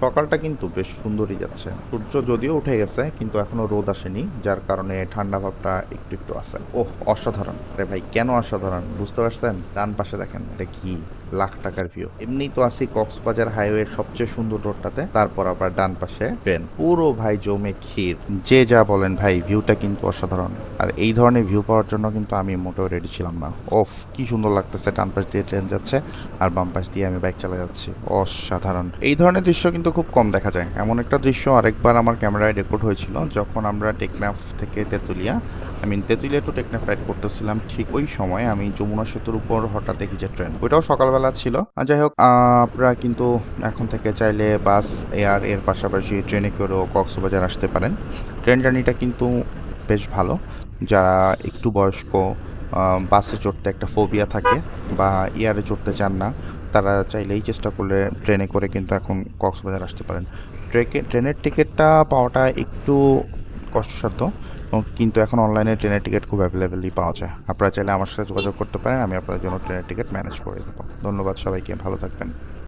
সকালটা কিন্তু বেশ সুন্দরই যাচ্ছে। সূর্য যদিও উঠে গেছে, কিন্তু এখনও রোদ আসেনি, যার কারণে ঠান্ডা ভাবটা একটু একটু আছে। ওহ, অসাধারণ। আরে ভাই, কেন অসাধারণ? বুঝতে পারছেন? ডান পাশে দেখেন, এটা কি? লাখ টাকার ভিউ এমনি তো আছি কক্সবাজার হাইওয়ের সবচেয়ে সুন্দর রোডটাতে তারপর আবার ডান পাশে ট্রেন পুরো ভাই জমে ক্ষীর। যে যা বলেন, ভাই ভিউটা কিন্তু অসাধারণ। আর এই ধরনের ভিউ পাওয়ার জন্য কিন্তু আমি মোটেও রেডি ছিলাম না। ওফ, কি সুন্দর লাগতেছে ডান পাশ দিয়ে ট্রেন যাচ্ছে আর বাম পাশ দিয়ে আমি বাইক চালা যাচ্ছি। অসাধারণ। এই ধরনের দৃশ্য কিন্তু খুব কম দেখা যায়। এমন একটা দৃশ্য আরেকবার আমার ক্যামেরায় রেকর্ড হয়েছিল যখন আমরা টেকনাফ থেকে Tetulia I mean Tetulia to Teknaf ride করতেছিলাম ঠিক ওই সময় আমি যমুনা সেতুর উপর হঠাৎ দেখি যে ট্রেন ওইটাও সকালবেলা ছিল। আর যাই হোক, আপনারা কিন্তু এখন থেকে চাইলে বাস, এয়ার, এর পাশাপাশি ট্রেনে করেও কক্সবাজার আসতে পারেন। ট্রেন জার্নিটা কিন্তু বেশ ভালো। যারা একটু বয়স্ক বাসে চড়তে একটা ফোবিয়া থাকে বা এয়ারে চড়তে চান না, তারা চাইলেই চেষ্টা করলে ট্রেনে করে কিন্তু এখন কক্সবাজার আসতে পারেন। ট্রেকে, ট্রেনের টিকিটটা পাওয়াটা একটু কষ্টসাধ্য কিন্তু এখন অনলাইনে ট্রেনের টিকিট খুব অ্যাভেলেবেলই পাওয়া যায়। আপনারা চাইলে আমার সাথে যোগাযোগ করতে পারেন, আমি আপনাদের জন্য ট্রেনের টিকিট ম্যানেজ করে দেবো। ধন্যবাদ সবাইকে, ভালো থাকবেন।